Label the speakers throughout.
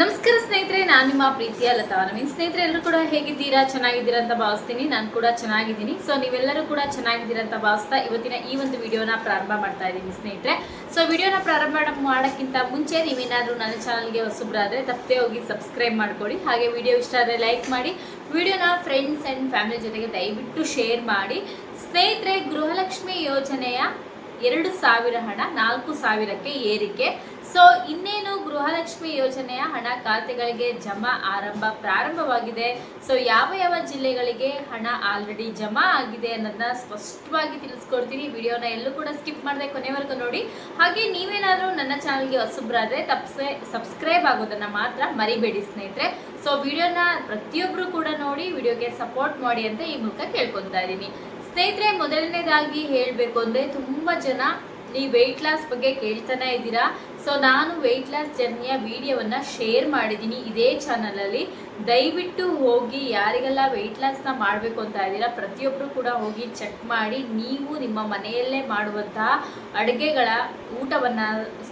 Speaker 1: ನಮಸ್ಕಾರ ಸ್ನೇಹಿತರೆ, ನಾನು ನಿಮ್ಮ ಪ್ರೀತಿಯ ಲತಾ. ನವೀನ್ ಸ್ನೇಹಿತರೆ, ಎಲ್ಲರೂ ಕೂಡ ಹೇಗಿದ್ದೀರಾ? ಚೆನ್ನಾಗಿದ್ದೀರಾ ಅಂತ ಭಾವಿಸ್ತೀನಿ. ನಾನು ಕೂಡ ಚೆನ್ನಾಗಿದ್ದೀನಿ. ಸೊ ನೀವೆಲ್ಲರೂ ಕೂಡ ಚೆನ್ನಾಗಿದ್ದೀರಾ ಅಂತ ಭಾವಿಸ್ತಾ ಇವತ್ತಿನ ಈ ಒಂದು ವಿಡಿಯೋನ ಪ್ರಾರಂಭ ಮಾಡ್ತಾ ಇದ್ದೀನಿ ಸ್ನೇಹಿತರೆ. ಸೊ ವಿಡಿಯೋನ ಪ್ರಾರಂಭ ಮಾಡೋಕ್ಕಿಂತ ಮುಂಚೆ ನೀವೇನಾದರೂ ನನ್ನ ಚಾನಲ್ಗೆ ಹೊಸಬ್ರಾದರೆ ತಪ್ಪೇ ಹೋಗಿ ಸಬ್ಸ್ಕ್ರೈಬ್ ಮಾಡ್ಕೊಳ್ಳಿ. ಹಾಗೆ ವಿಡಿಯೋ ಇಷ್ಟ ಆದರೆ ಲೈಕ್ ಮಾಡಿ, ವಿಡಿಯೋನ ಫ್ರೆಂಡ್ಸ್ ಆ್ಯಂಡ್ ಫ್ಯಾಮಿಲಿ ಜೊತೆಗೆ ದಯವಿಟ್ಟು ಶೇರ್ ಮಾಡಿ. ಸ್ನೇಹಿತರೆ, ಗೃಹಲಕ್ಷ್ಮಿ ಯೋಜನೆಯ ಎರಡು ಸಾವಿರ ಹಣ, ನಾಲ್ಕು ಸಾವಿರಕ್ಕೆ ಏರಿಕೆ. ಸೊ ಇನ್ನೇನು ಗೃಹಲಕ್ಷ್ಮಿ ಯೋಜನೆಯ ಹಣ ಖಾತೆಗಳಿಗೆ ಜಮಾ ಆರಂಭ ಪ್ರಾರಂಭವಾಗಿದೆ. ಸೊ ಯಾವ ಯಾವ ಜಿಲ್ಲೆಗಳಿಗೆ ಹಣ ಆಲ್ರೆಡಿ ಜಮಾ ಆಗಿದೆ ಅನ್ನೋದನ್ನ ಸ್ಪಷ್ಟವಾಗಿ ತಿಳಿಸ್ಕೊಡ್ತೀನಿ. ವಿಡಿಯೋನ ಎಲ್ಲೂ ಕೂಡ ಸ್ಕಿಪ್ ಮಾಡದೆ ಕೊನೆವರೆಗೂ ನೋಡಿ. ಹಾಗೆ ನೀವೇನಾದರೂ ನನ್ನ ಚಾನಲ್ಗೆ ಹೊಸಬ್ರಾದ್ರೆ, ತಪ್ಸೆ ಸಬ್ಸ್ಕ್ರೈಬ್ ಆಗೋದನ್ನು ಮಾತ್ರ ಮರಿಬೇಡಿ ಸ್ನೇಹಿತರೆ. ಸೊ ವಿಡಿಯೋನ ಪ್ರತಿಯೊಬ್ಬರು ಕೂಡ ನೋಡಿ, ವಿಡಿಯೋಗೆ ಸಪೋರ್ಟ್ ಮಾಡಿ ಅಂತ ಈ ಮೂಲಕ ಕೇಳ್ಕೊತಾ ಇದ್ದೀನಿ. ಸ್ನೇಹಿತರೆ, ಮೊದಲನೇದಾಗಿ ಹೇಳಬೇಕು ಅಂದರೆ ತುಂಬ ಜನ ಈ ವೆಯ್ಟ್ ಲಾಸ್ ಬಗ್ಗೆ ಕೇಳ್ತಾನೆ ಇದ್ದೀರಾ. ಸೊ ನಾನು ವೆಯ್ಟ್ ಲಾಸ್ ಜರ್ನಿಯ ವಿಡಿಯೋವನ್ನು ಶೇರ್ ಮಾಡಿದ್ದೀನಿ ಇದೇ ಚಾನಲಲ್ಲಿ ದಯವಿಟ್ಟು ಹೋಗಿ ಯಾರಿಗೆಲ್ಲ ವೆಯ್ಟ್ ಲಾಸ್ನ ಮಾಡಬೇಕು ಅಂತ ಇದ್ದೀರಾ ಪ್ರತಿಯೊಬ್ಬರು ಕೂಡ ಹೋಗಿ ಚೆಕ್ ಮಾಡಿ. ನೀವು ನಿಮ್ಮ ಮನೆಯಲ್ಲೇ ಮಾಡುವಂತಹ ಅಡುಗೆಗಳ ಊಟವನ್ನು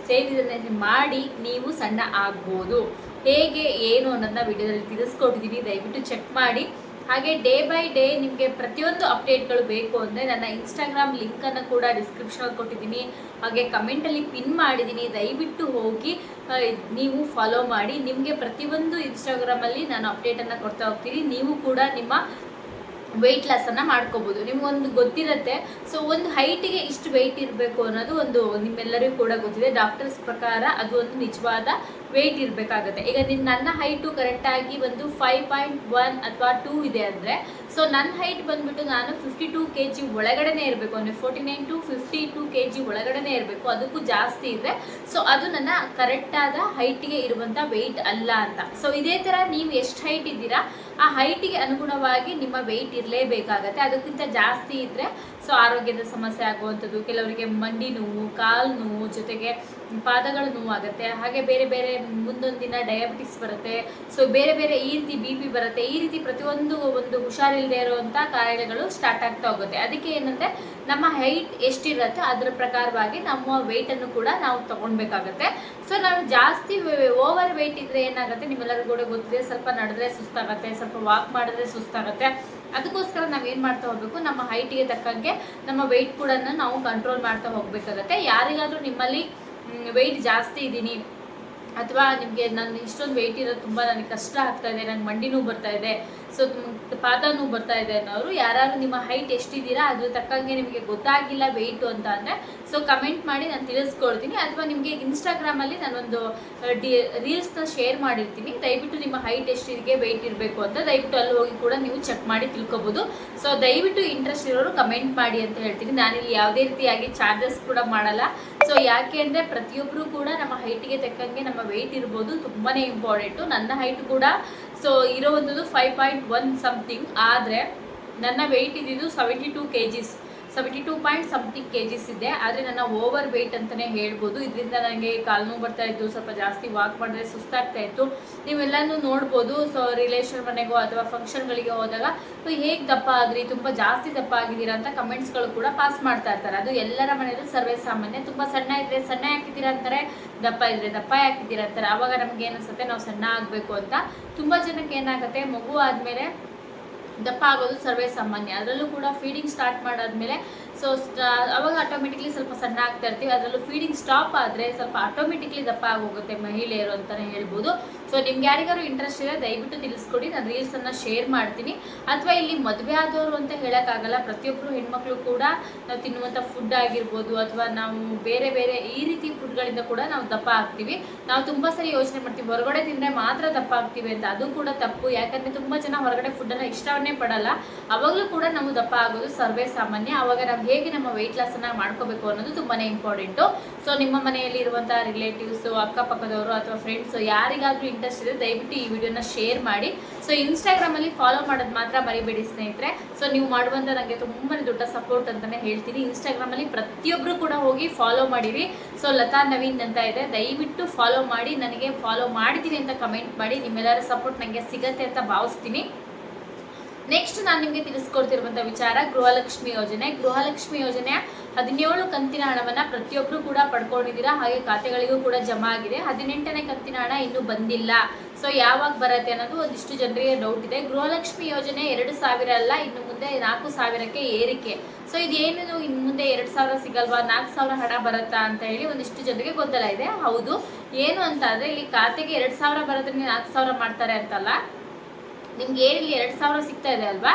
Speaker 1: ಸೇವಿಸನೆ ಮಾಡಿ ನೀವು ಸಣ್ಣ ಆಗ್ಬೋದು. ಹೇಗೆ, ಏನು ಅನ್ನೋದನ್ನ ವಿಡಿಯೋದಲ್ಲಿ ತಿಳಿಸ್ಕೊಟ್ಟಿದ್ದೀನಿ ದಯವಿಟ್ಟು ಚೆಕ್ ಮಾಡಿ. ಹಾಗೆ ಡೇ ಬೈ ಡೇ ನಿಮಗೆ ಪ್ರತಿಯೊಂದು ಅಪ್ಡೇಟ್ಗಳು ಬೇಕು ಅಂದರೆ ನನ್ನ ಇನ್ಸ್ಟಾಗ್ರಾಮ್ ಲಿಂಕನ್ನು ಕೂಡ ಡಿಸ್ಕ್ರಿಪ್ಷನಲ್ಲಿ ಕೊಟ್ಟಿದ್ದೀನಿ. ಹಾಗೆ ಕಮೆಂಟಲ್ಲಿ ಪಿನ್ ಮಾಡಿದ್ದೀನಿ. ದಯವಿಟ್ಟು ಹೋಗಿ ನೀವು ಫಾಲೋ ಮಾಡಿ. ನಿಮಗೆ ಪ್ರತಿಯೊಂದು ಇನ್ಸ್ಟಾಗ್ರಾಮಲ್ಲಿ ನಾನು ಅಪ್ಡೇಟನ್ನು ಕೊಡ್ತಾ ಹೋಗ್ತೀನಿ. ನೀವು ಕೂಡ ನಿಮ್ಮ ವೆಯ್ಟ್ ಲಾಸನ್ನು ಮಾಡ್ಕೋಬೋದು. ನಿಮಗೊಂದು ಗೊತ್ತಿರುತ್ತೆ. ಸೊ ಒಂದು ಹೈಟಿಗೆ ಇಷ್ಟು ವೆಯ್ಟ್ ಇರಬೇಕು ಅನ್ನೋದು ಒಂದು ನಿಮ್ಮೆಲ್ಲರಿಗೂ ಕೂಡ ಗೊತ್ತಿದೆ. ಡಾಕ್ಟರ್ಸ್ ಪ್ರಕಾರ ಅದು ಒಂದು ನಿಜವಾದ ವೆಯ್ಟ್ ಇರಬೇಕಾಗುತ್ತೆ. ಈಗ ನಿನ್ನ ನನ್ನ ಹೈಟು ಕರೆಕ್ಟಾಗಿ ಒಂದು ಫೈವ್ ಪಾಯಿಂಟ್ ಒನ್ ಅಥವಾ ಟೂ ಇದೆ ಅಂದರೆ ಸೊ ನನ್ನ ಹೈಟ್ ಬಂದ್ಬಿಟ್ಟು ನಾನು ಫಿಫ್ಟಿ ಟೂ ಕೆ ಜಿ ಒಳಗಡೆನೇ ಇರಬೇಕು. ಅಂದರೆ forty nine to fifty two K G ಒಳಗಡೆನೇ ಇರಬೇಕು. ಅದಕ್ಕೂ ಜಾಸ್ತಿ ಇದೆ. ಸೊ ಅದು ನನ್ನ ಕರೆಕ್ಟಾದ ಹೈಟಿಗೆ ಇರುವಂಥ ವೆಯ್ಟ್ ಅಲ್ಲ ಅಂತ. ಸೊ ಇದೇ ಥರ ನೀವು ಎಷ್ಟು ಹೈಟ್ ಇದ್ದೀರಾ? ಆ ಹೈಟಿಗೆ ಅನುಗುಣವಾಗಿ ನಿಮ್ಮ ವೆಯ್ಟ್ ಇರಲೇಬೇಕಾಗತ್ತೆ. ಅದಕ್ಕಿಂತ ಜಾಸ್ತಿ ಇದ್ದರೆ ಸೊ ಆರೋಗ್ಯದ ಸಮಸ್ಯೆ ಆಗುವಂಥದ್ದು, ಕೆಲವರಿಗೆ ಮಂಡಿ ನೋವು, ಕಾಲು ನೋವು, ಜೊತೆಗೆ ಪಾದಗಳ ನೋವಾಗುತ್ತೆ, ಹಾಗೆ ಬೇರೆ ಬೇರೆ ಮುಂದೊಂದು ದಿನ ಡಯಾಬಿಟಿಸ್ ಬರುತ್ತೆ. ಸೊ ಬೇರೆ ಬೇರೆ ಈ ರೀತಿ ಬಿ ಪಿ ಬರುತ್ತೆ. ಈ ರೀತಿ ಪ್ರತಿಯೊಂದು ಒಂದು ಹುಷಾರಿಲ್ಲದೆ ಇರುವಂಥ ಕಾಯಿಲೆಗಳು ಸ್ಟಾರ್ಟ್ ಆಗ್ತಾ ಹೋಗುತ್ತೆ. ಅದಕ್ಕೆ ಏನಂದರೆ, ನಮ್ಮ ಹೈಟ್ ಎಷ್ಟಿರುತ್ತೆ ಅದರ ಪ್ರಕಾರವಾಗಿ ನಮ್ಮ ವೆಯ್ಟನ್ನು ಕೂಡ ನಾವು ತಗೊಳ್ಬೇಕಾಗತ್ತೆ. ಸೊ ನಾವು ಜಾಸ್ತಿ ಓವರ್ ವೆಯ್ಟ್ ಇದ್ರೆ ಏನಾಗುತ್ತೆ ನಿಮ್ಮೆಲ್ಲರೂ ಕೂಡ ಗೊತ್ತಿದೆ. ಸ್ವಲ್ಪ ನಡೆದ್ರೆ ಸುಸ್ತಾಗತ್ತೆ, ಸ್ವಲ್ಪ ವಾಕ್ ಮಾಡಿದ್ರೆ ಸುಸ್ತಾಗತ್ತೆ. ಅದಕ್ಕೋಸ್ಕರ ನಾವು ಏನು ಮಾಡ್ತಾ ಹೋಗಬೇಕು? ನಮ್ಮ ಹೈಟಿಗೆ ತಕ್ಕಂಗೆ ನಮ್ಮ ವೆಯ್ಟ್ ಕೂಡ ನಾವು ಕಂಟ್ರೋಲ್ ಮಾಡ್ತಾ ಹೋಗ್ಬೇಕಾಗತ್ತೆ. ಯಾರಿಗಾದರೂ ನಿಮ್ಮಲ್ಲಿ ವೆಯ್ಟ್ ಜಾಸ್ತಿ ಇದ್ದೀನಿ. ಅಥವಾ ನಿಮಗೆ ನಾನು ಇಷ್ಟೊಂದು ವೆಯ್ಟ್ ಇರೋದು ತುಂಬ ನನಗೆ ಕಷ್ಟ ಆಗ್ತಾ ಇದೆ, ನಂಗೆ ಮಂಡಿ ಬರ್ತಾ ಇದೆ. ಸೊ ಪಾದ ನೋವು ಬರ್ತಾ ಇದೆ ಅನ್ನೋರು ಯಾರು ನಿಮ್ಮ ಹೈಟ್ ಎಷ್ಟಿದ್ದೀರಾ, ಅದ್ರ ತಕ್ಕಂಗೆ ನಿಮಗೆ ಗೊತ್ತಾಗಿಲ್ಲ ವೆಯ್ಟು ಅಂತ ಅಂದರೆ ಸೊ ಕಮೆಂಟ್ ಮಾಡಿ ನಾನು ತಿಳಿಸ್ಕೊಳ್ತೀನಿ ಅಥವಾ ನಿಮಗೆ ಇನ್ಸ್ಟಾಗ್ರಾಮಲ್ಲಿ ನಾನೊಂದು ಡಿ ರೀಲ್ಸ್ನ ಶೇರ್ ಮಾಡಿರ್ತೀನಿ. ದಯವಿಟ್ಟು ನಿಮ್ಮ ಹೈಟ್ ಎಷ್ಟಿಗೆ ವೆಯ್ಟ್ ಇರಬೇಕು ಅಂತ ದಯವಿಟ್ಟು ಅಲ್ಲಿ ಹೋಗಿ ಕೂಡ ನೀವು ಚೆಕ್ ಮಾಡಿ ತಿಳ್ಕೊಬೋದು. ಸೊ ದಯವಿಟ್ಟು ಇಂಟ್ರೆಸ್ಟ್ ಇರೋರು ಕಮೆಂಟ್ ಮಾಡಿ ಅಂತ ಹೇಳ್ತೀನಿ. ನಾನಿಲ್ಲಿ ಯಾವುದೇ ರೀತಿಯಾಗಿ ಚಾರ್ಜಸ್ ಕೂಡ ಮಾಡಲ್ಲ. ಸೊ ಯಾಕೆ ಅಂದರೆ ಪ್ರತಿಯೊಬ್ಬರು ಕೂಡ ನಮ್ಮ ಹೈಟಿಗೆ ತಕ್ಕಂಗೆ ನಮ್ಮ ವೆಯ್ಟ್ ಇರ್ಬೋದು. ತುಂಬಾ ಇಂಪಾರ್ಟೆಂಟು ನನ್ನ ಹೈಟ್ ಕೂಡ ಸೊ ಇರೋವಂಥದ್ದು ಫೈವ್ ಪಾಯಿಂಟ್ ಒನ್ ಸಮಥಿಂಗ್ ಆದರೆ ನನ್ನ ವೆಯ್ಟ್ ಇದ್ದಿದ್ದು seventy two K Gs seventy two point something K Gs ಇದೆ. ಆದರೆ ನನ್ನ ಓವರ್ ವೆಯ್ಟ್ ಅಂತಲೇ ಹೇಳ್ಬೋದು. ಇದರಿಂದ ನನಗೆ ಕಾಲು ನೋವು ಬರ್ತಾ ಇತ್ತು. ಸ್ವಲ್ಪ ಜಾಸ್ತಿ ವಾಕ್ ಮಾಡಿದ್ರೆ ಸುಸ್ತಾಗ್ತಾ ಇತ್ತು. ನೀವೆಲ್ಲನೂ ನೋಡ್ಬೋದು. ಸೊ ರಿಲೇಷನ್ ಮನೆಗೋ ಅಥವಾ ಫಂಕ್ಷನ್ಗಳಿಗೆ ಹೋದಾಗ ಸೊ ಹೇಗೆ ದಪ್ಪ ಆದ್ರಿ? ತುಂಬ ಜಾಸ್ತಿ ದಪ್ಪ ಆಗಿದ್ದೀರಾ? ಅಂತ ಕಮೆಂಟ್ಸ್ಗಳು ಕೂಡ ಪಾಸ್ ಮಾಡ್ತಾ ಇರ್ತಾರೆ. ಅದು ಎಲ್ಲರ ಮನೆಯಲ್ಲೂ ಸರ್ವೇ ಸಾಮಾನ್ಯ. ತುಂಬ ಸಣ್ಣ ಇದ್ರೆ ಸಣ್ಣ ಹಾಕಿದ್ದೀರಾ ಅಂತಾರೆ? ದಪ್ಪ ಇದ್ರೆ ದಪ್ಪ ಹಾಕಿದ್ದೀರಾ ಅಂತಾರೆ? ಆವಾಗ ನಮ್ಗೆ ಏನಿಸುತ್ತೆ ನಾವು ಸಣ್ಣ ಆಗಬೇಕು ಅಂತ. ತುಂಬ ಜನಕ್ಕೆ ಏನಾಗುತ್ತೆ? ಮಗು ಆದಮೇಲೆ ದಪ್ಪ ಆಗೋದು ಸರ್ವೇ ಸಾಮಾನ್ಯ. ಅದರಲ್ಲೂ ಕೂಡ ಫೀಡಿಂಗ್ ಸ್ಟಾರ್ಟ್ ಮಾಡಾದ್ಮೇಲೆ ಸೊ ಅವಾಗ ಆಟೋಮೆಟಿಕ್ಲಿ ಸ್ವಲ್ಪ ಸಣ್ಣ ಆಗ್ತಾ ಇರ್ತೀವಿ. ಅದರಲ್ಲೂ ಫೀಡಿಂಗ್ ಸ್ಟಾಪ್ ಆದರೆ ಸ್ವಲ್ಪ ಆಟೋಮೆಟಿಕ್ಲಿ ದಪ್ಪ ಆಗೋಗುತ್ತೆ ಮಹಿಳೆಯರು ಅಂತಲೇ ಹೇಳ್ಬೋದು. ಸೊ ನಿಮ್ಗೆ ಯಾರಿಗಾರು ಇಂಟ್ರೆಸ್ಟ್ ಇದೆ ದಯವಿಟ್ಟು ತಿಳಿಸ್ಕೊಡಿ. ನಾನು ರೀಲ್ಸನ್ನು ಶೇರ್ ಮಾಡ್ತೀನಿ. ಅಥವಾ ಇಲ್ಲಿ ಮದುವೆ ಆದವರು ಅಂತ ಹೇಳೋಕ್ಕಾಗಲ್ಲ. ಪ್ರತಿಯೊಬ್ಬರು ಹೆಣ್ಮಕ್ಳು ಕೂಡ ನಾವು ತಿನ್ನುವಂಥ ಫುಡ್ ಆಗಿರ್ಬೋದು. ಅಥವಾ ನಾವು ಬೇರೆ ಬೇರೆ ಈ ರೀತಿ ಫುಡ್ಗಳಿಂದ ಕೂಡ ನಾವು ದಪ್ಪ ಆಗ್ತೀವಿ. ನಾವು ತುಂಬ ಸರಿ ಯೋಚನೆ ಮಾಡ್ತೀವಿ. ಹೊರಗಡೆ ತಿಂದರೆ ಮಾತ್ರ ದಪ್ಪ ಆಗ್ತೀವಿ ಅಂತ. ಅದು ಕೂಡ ತಪ್ಪು. ಯಾಕಂದರೆ ತುಂಬ ಜನ ಹೊರಗಡೆ ಫುಡ್ಡನ್ನು ಇಷ್ಟವನ್ನೇ ಪಡಲ್ಲ. ಅವಾಗಲೂ ಕೂಡ ನಾವು ದಪ್ಪ ಆಗೋದು ಸರ್ವೇ ಸಾಮಾನ್ಯ. ಅವಾಗ ನಾವು ಹೇಗೆ ನಮ್ಮ ವೆಯ್ಟ್ ಲಾಸನ್ನು ಮಾಡ್ಕೋಬೇಕು ಅನ್ನೋದು ತುಂಬಾ ಇಂಪಾರ್ಟೆಂಟು ಸೊ ನಿಮ್ಮ ಮನೆಯಲ್ಲಿ ಇರುವಂಥ ರಿಲೇಟಿವ್ಸು ಅಕ್ಕಪಕ್ಕದವರು ಅಥವಾ ಫ್ರೆಂಡ್ಸು ಯಾರಿಗಾದರೂ ಇಂಟ್ರೆಸ್ಟ್ ಇದೆ ದಯವಿಟ್ಟು ಈ ವಿಡಿಯೋನ ಶೇರ್ ಮಾಡಿ. ಸೊ ಇನ್ಸ್ಟಾಗ್ರಾಮಲ್ಲಿ ಫಾಲೋ ಮಾಡೋದು ಮಾತ್ರ ಮರಿಬೇಡಿ, ಸ್ನೇಹಿತರೆ. ಸೊ ನೀವು ಮಾಡುವಂಥ ನನಗೆ ತುಂಬಾ ದೊಡ್ಡ ಸಪೋರ್ಟ್ ಅಂತಲೇ ಹೇಳ್ತೀನಿ. ಇನ್ಸ್ಟಾಗ್ರಾಮಲ್ಲಿ ಪ್ರತಿಯೊಬ್ಬರು ಕೂಡ ಹೋಗಿ ಫಾಲೋ ಮಾಡಿರಿ. ಸೊ ಲತಾ, ನವೀನ್ ಅಂತ ಇದೆ. ದಯವಿಟ್ಟು ಫಾಲೋ ಮಾಡಿ, ನನಗೆ ಫಾಲೋ ಮಾಡಿದ್ದೀನಿ ಅಂತ ಕಮೆಂಟ್ ಮಾಡಿ. ನಿಮ್ಮೆಲ್ಲರ ಸಪೋರ್ಟ್ ನನಗೆ ಸಿಗತ್ತೆ ಅಂತ ಭಾವಿಸ್ತೀನಿ. ನೆಕ್ಸ್ಟ್ ನಾನು ನಿಮಗೆ ತಿಳಿಸ್ಕೊಡ್ತಿರುವಂಥ ವಿಚಾರ ಗೃಹಲಕ್ಷ್ಮಿ ಯೋಜನೆ. ಗೃಹಲಕ್ಷ್ಮಿ ಯೋಜನೆಯ ಹದಿನೇಳು ಕಂತಿನ ಹಣವನ್ನ ಪ್ರತಿಯೊಬ್ಬರು ಕೂಡ ಪಡ್ಕೊಂಡಿದ್ದೀರಾ? ಹಾಗೆ ಖಾತೆಗಳಿಗೂ ಕೂಡ ಜಮಾ ಆಗಿದೆ. ಹದಿನೆಂಟನೇ ಕಂತಿನ ಹಣ ಇನ್ನೂ ಬಂದಿಲ್ಲ. ಸೊ ಯಾವಾಗ ಬರುತ್ತೆ ಅನ್ನೋದು ಒಂದಿಷ್ಟು ಜನರಿಗೆ ಡೌಟ್ ಇದೆ. ಗೃಹಲಕ್ಷ್ಮಿ ಯೋಜನೆ ಎರಡು ಸಾವಿರ ಅಲ್ಲ, ಇನ್ನು ಮುಂದೆ ನಾಲ್ಕು ಸಾವಿರಕ್ಕೆ ಏರಿಕೆ. ಸೊ ಇದೇನು ಇನ್ನು ಮುಂದೆ ಎರಡು ಸಾವಿರ ಸಿಗಲ್ವಾ? ನಾಲ್ಕು ಸಾವಿರ ಹಣ ಬರುತ್ತಾ ಅಂತ ಹೇಳಿ ಒಂದಿಷ್ಟು ಜನರಿಗೆ ಗೊಂದಲ ಇದೆ. ಹೌದು. ಏನು ಅಂತ ಅಂದ್ರೆ ಇಲ್ಲಿ ಖಾತೆಗೆ ಎರಡು ಸಾವಿರ ಬರೋದ್ರೆ ನಾಲ್ಕು ಸಾವಿರ ಮಾಡ್ತಾರೆ ಅಂತಲ್ಲ. ನಿಮ್ಗೆ ಏನಿಲ್ಲಿ ಎರಡು ಸಾವಿರ ಸಿಗ್ತಾ ಇದೆ ಅಲ್ವಾ?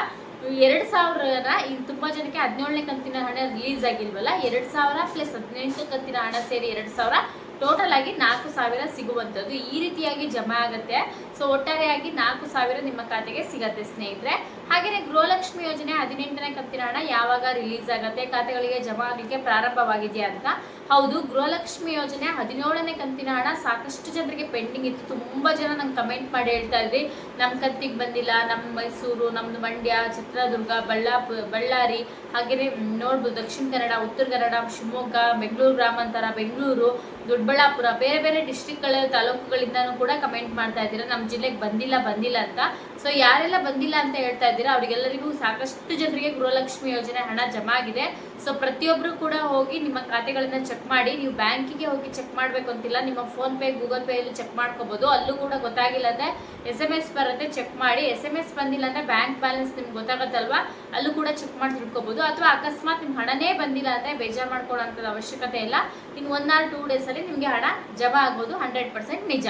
Speaker 1: ಎರಡು ಸಾವಿರನ ಈಗ ತುಂಬ ಜನಕ್ಕೆ ಹದಿನೇಳನೇ ಕಂತಿನ ಹಣ ರಿಲೀಸ್ ಆಗಿಲ್ವಲ್ಲ, ಎರಡು ಸಾವಿರ ಪ್ಲಸ್ ಹದಿನೆಂಟು ಕಂತಿನ ಹಣ ಸೇರಿ ಎರಡು ಸಾವಿರ ಟೋಟಲ್ ಆಗಿ ನಾಲ್ಕು ಸಾವಿರ ಸಿಗುವಂಥದ್ದು ಈ ರೀತಿಯಾಗಿ ಜಮಾ ಆಗುತ್ತೆ. ಸೊ ಒಟ್ಟಾರೆಯಾಗಿ ನಾಲ್ಕು ಸಾವಿರ ನಿಮ್ಮ ಖಾತೆಗೆ ಸಿಗತ್ತೆ ಸ್ನೇಹಿತರೆ. ಹಾಗೆಯೇ ಗೃಹಲಕ್ಷ್ಮಿ ಯೋಜನೆ ಹದಿನೆಂಟನೇ ಕಂತಿನ ಹಣ ಯಾವಾಗ ರಿಲೀಸ್ ಆಗುತ್ತೆ, ಖಾತೆಗಳಿಗೆ ಜಮಾ ಆಗಲಿಕ್ಕೆ ಪ್ರಾರಂಭವಾಗಿದೆಯಾ ಅಂತ? ಹೌದು, ಗೃಹಲಕ್ಷ್ಮಿ ಯೋಜನೆ ಹದಿನೇಳನೇ ಕಂತಿನ ಹಣ ಸಾಕಷ್ಟು ಜನರಿಗೆ ಪೆಂಡಿಂಗ್ ಇತ್ತು. ತುಂಬ ಜನ ನಂಗೆ ಕಮೆಂಟ್ ಮಾಡಿ ಹೇಳ್ತಾ ಇದ್ರಿ ನಮ್ಮ ಕಂತಿಗೆ ಬಂದಿಲ್ಲ ನಮ್ಮ ಮೈಸೂರು ನಮ್ಮದು ಮಂಡ್ಯ, ಚಿತ್ರದುರ್ಗ, ಬಳ್ಳಾಪು, ಬಳ್ಳಾರಿ ಹಾಗೆಯೇ ನೋಡ್ಬೋದು, ದಕ್ಷಿಣ ಕನ್ನಡ, ಉತ್ತರ ಕನ್ನಡ, ಶಿವಮೊಗ್ಗ, ಬೆಂಗಳೂರು ಗ್ರಾಮಾಂತರ, ಬೆಂಗಳೂರು ದೊಡ್ಡಬಳ್ಳಾಪುರ ಬೇರೆ ಬೇರೆ ಡಿಸ್ಟಿಕ್ಗಳ ತಾಲೂಕುಗಳಿಂದನೂ ಕೂಡ ಕಮೆಂಟ್ ಮಾಡ್ತಾ ಇದ್ದೀರಾ ನಮ್ಮ ಜಿಲ್ಲೆಗೆ ಬಂದಿಲ್ಲ ಬಂದಿಲ್ಲ ಅಂತ? ಸೊ ಯಾರೆಲ್ಲ ಬಂದಿಲ್ಲ ಅಂತ ಹೇಳ್ತಾ ಇದ್ದೀರಾ, ಅವರಿಗೆಲ್ಲರಿಗೂ ಸಾಕಷ್ಟು ಜನರಿಗೆ ಗೃಹಲಕ್ಷ್ಮಿ ಯೋಜನೆ ಹಣ ಜಮಾ ಆಗಿದೆ. ಸೊ ಪ್ರತಿಯೊಬ್ಬರು ಕೂಡ ಹೋಗಿ ನಿಮ್ಮ ಖಾತೆಗಳನ್ನ ಚೆಕ್ ಮಾಡಿ, ನೀವು ಬ್ಯಾಂಕಿಗೆ ಹೋಗಿ ಚೆಕ್ ಮಾಡಬೇಕು ಅಂತಿಲ್ಲ, ನಿಮ್ಮ ಫೋನ್ ಪೇ ಗೂಗಲ್ ಪೇ ಅಲ್ಲಿ ಚೆಕ್ ಮಾಡ್ಕೋಬಹುದು ಅಲ್ಲೂ ಕೂಡ ಗೊತ್ತಾಗಿಲ್ಲ ಅಂದ್ರೆ ಎಸ್ ಎಂ ಎಸ್ ಬರುತ್ತೆ ಚೆಕ್ ಮಾಡಿ. ಎಸ್ ಎಂ ಎಸ್ ಬಂದಿಲ್ಲ ಅಂದ್ರೆ ಬ್ಯಾಂಕ್ ಬ್ಯಾಲೆನ್ಸ್ ನಿಮ್ಗೆ ಗೊತ್ತಾಗತ್ತಲ್ವಾ ಅಲ್ಲೂ ಕೂಡ ಚೆಕ್ ಮಾಡಿ ತಿಳ್ಕೊಬಹುದು ಅಥವಾ ಅಕಸ್ಮಾತ್ ನಿಮ್ಮ ಹಣನೇ ಬಂದಿಲ್ಲ ಅಂದ್ರೆ ಬೇಜಾರು ಮಾಡ್ಕೊಳ್ಳೋಂಥದ್ದು ಅವಶ್ಯಕತೆ ಇಲ್ಲ. ಇನ್ನು ಒನ್ ಆರ್ ಟೂ ಅಲ್ಲಿ ನಿಮ್ಗೆ ಹಣ ಜಮಾ ಆಗೋದು ಹಂಡ್ರೆಡ್ ಪರ್ಸೆಂಟ್ ನಿಜ.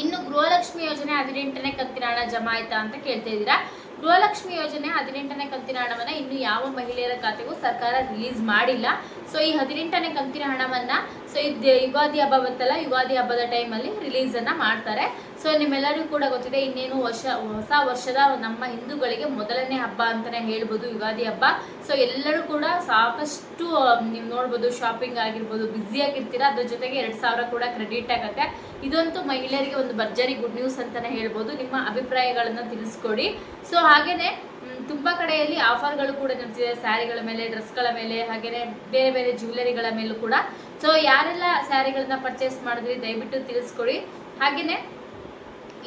Speaker 1: ಇನ್ನು ಗೃಹಲಕ್ಷ್ಮಿ ಯೋಜನೆ ಹದಿನೆಂಟನೇ ಕಂತಿನ ಹಣ ಜಮಾ ಆಯ್ತಾ ಅಂತ ಕೇಳ್ತಾ ಇದ್ದೀರಾ. ಗೃಹಲಕ್ಷ್ಮಿ ಯೋಜನೆ ಹದಿನೆಂಟನೇ ಕಂತಿನ ಹಣವನ್ನ ಇನ್ನು ಯಾವ ಮಹಿಳೆಯರ ಖಾತೆಗೂ ಸರ್ಕಾರ ರಿಲೀಸ್ ಮಾಡಿಲ್ಲ. ಸೊ ಈ ಹದಿನೆಂಟನೇ ಕಂತಿನ ಹಣವನ್ನ ಸೊ ಯುಗಾದಿ ಹಬ್ಬ ಯುಗಾದಿ ಹಬ್ಬದ ಟೈಮಲ್ಲಿ ರಿಲೀಸನ್ನು ಮಾಡ್ತಾರೆ. ಸೊ ನಿಮ್ಮೆಲ್ಲರಿಗೂ ಕೂಡ ಗೊತ್ತಿದೆ, ಇನ್ನೇನು ವರ್ಷ, ಹೊಸ ವರ್ಷದ ನಮ್ಮ ಹಿಂದೂಗಳಿಗೆ ಮೊದಲನೇ ಹಬ್ಬ ಅಂತಾನೆ ಹೇಳ್ಬೋದು, ಯುಗಾದಿ ಹಬ್ಬ. ಸೊ ಎಲ್ಲರೂ ಕೂಡ ಸಾಕಷ್ಟು ನೀವು ನೋಡ್ಬೋದು ಶಾಪಿಂಗ್ ಆಗಿರ್ಬೋದು ಬ್ಯುಸಿ ಆಗಿರ್ತೀರಾ, ಅದ್ರ ಜೊತೆಗೆ ಎರಡು ಸಾವಿರ ಕೂಡ ಕ್ರೆಡಿಟ್ ಆಗುತ್ತೆ. ಇದಂತೂ ಮಹಿಳೆಯರಿಗೆ ಒಂದು ಭರ್ಜರಿ ಗುಡ್ ನ್ಯೂಸ್ ಅಂತಾನೆ ಹೇಳ್ಬೋದು. ನಿಮ್ಮ ಅಭಿಪ್ರಾಯಗಳನ್ನು ತಿಳಿಸ್ಕೊಡಿ. ಸೊ ಹಾಗೆಯೇ ತುಂಬ ಕಡೆಯಲ್ಲಿ ಆಫರ್ಗಳು ಕೂಡ ನಡೆಸಿದೆ ಸ್ಯಾರಿಗಳ ಮೇಲೆ, ಡ್ರೆಸ್ಗಳ ಮೇಲೆ ಹಾಗೆಯೇ ಬೇರೆ ಬೇರೆ ಜ್ಯುವೆಲರಿಗಳ ಮೇಲೂ ಕೂಡ. ಸೊ ಯಾರೆಲ್ಲ ಸ್ಯಾರಿಗಳನ್ನ ಪರ್ಚೇಸ್ ಮಾಡಿದ್ರಿ, ದಯವಿಟ್ಟು ತಿಳಿಸ್ಕೊಡಿ. ಹಾಗೇನೆ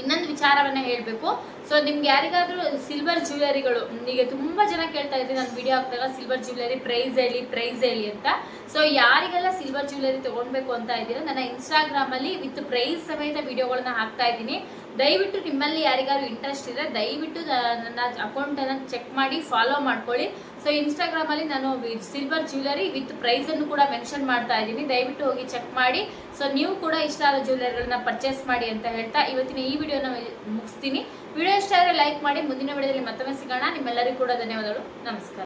Speaker 1: ಇನ್ನೊಂದು ವಿಚಾರವನ್ನ ಹೇಳಬೇಕು. ಸೊ ನಿಮ್ಗೆ ಯಾರಿಗಾದ್ರೂ ಸಿಲ್ವರ್ ಜ್ಯುವೆಲರಿಗಳು ಈಗ ತುಂಬಾ ಜನ ಕೇಳ್ತಾ ಇದ್ರಿ ನಾನು ವಿಡಿಯೋ ಹಾಕಿದಾಗ ಸಿಲ್ವರ್ ಜ್ಯುವೆಲರಿ ಪ್ರೈಸ್ ಹೇಳಿ ಪ್ರೈಸ್ ಹೇಳಿ ಅಂತ. ಸೊ ಯಾರಿಗೆಲ್ಲ ಸಿಲ್ವರ್ ಜ್ಯುವೆಲರಿ ತಗೊಳ್ಬೇಕು ಅಂತ ಇದ್ದೀರಾ, ನನ್ನ ಇನ್ಸ್ಟಾಗ್ರಾಮ್ ಅಲ್ಲಿ ವಿತ್ ಪ್ರೈಸ್ ಸಮೇತ ವಿಡಿಯೋಗಳನ್ನ ಹಾಕ್ತಾ ಇದ್ದೀನಿ. ದಯವಿಟ್ಟು ನಿಮ್ಮಲ್ಲಿ ಯಾರಿಗಾದ್ರು ಇಂಟ್ರೆಸ್ಟ್ ಇದ್ರೆ ದಯವಿಟ್ಟು ನನ್ನ ಅಕೌಂಟ್ ಅನ್ನ ಚೆಕ್ ಮಾಡಿ ಫಾಲೋ ಮಾಡ್ಕೊಳ್ಳಿ. ಸೊ ಇನ್ಸ್ಟಾಗ್ರಾಮಲ್ಲಿ ನಾನು ಸಿಲ್ವರ್ ಜ್ಯುವೆಲರಿ ವಿತ್ ಪ್ರೈಸ್ ಅನ್ನು ಕೂಡ ಮೆನ್ಷನ್ ಮಾಡ್ತಾ ಇದ್ದೀನಿ. ದಯವಿಟ್ಟು ಹೋಗಿ ಚೆಕ್ ಮಾಡಿ. ಸೊ ನೀವು ಕೂಡ ಇಷ್ಟ ಆದ ಜ್ಯುವೆಲರಿಗಳನ್ನ ಪರ್ಚೇಸ್ ಮಾಡಿ ಅಂತ ಹೇಳ್ತಾ ಇವತ್ತಿನ ಈ ವಿಡಿಯೋನ ಮುಗಿಸ್ತೀನಿ. ವಿಡಿಯೋ ಇಷ್ಟ ಆದರೆ ಲೈಕ್ ಮಾಡಿ. ಮುಂದಿನ ವಿಡಿಯೋದಲ್ಲಿ ಮತ್ತೊಮ್ಮೆ ಸಿಗೋಣ. ನಿಮ್ಮೆಲ್ಲರಿಗೂ ಕೂಡ ಧನ್ಯವಾದಗಳು. ನಮಸ್ಕಾರ.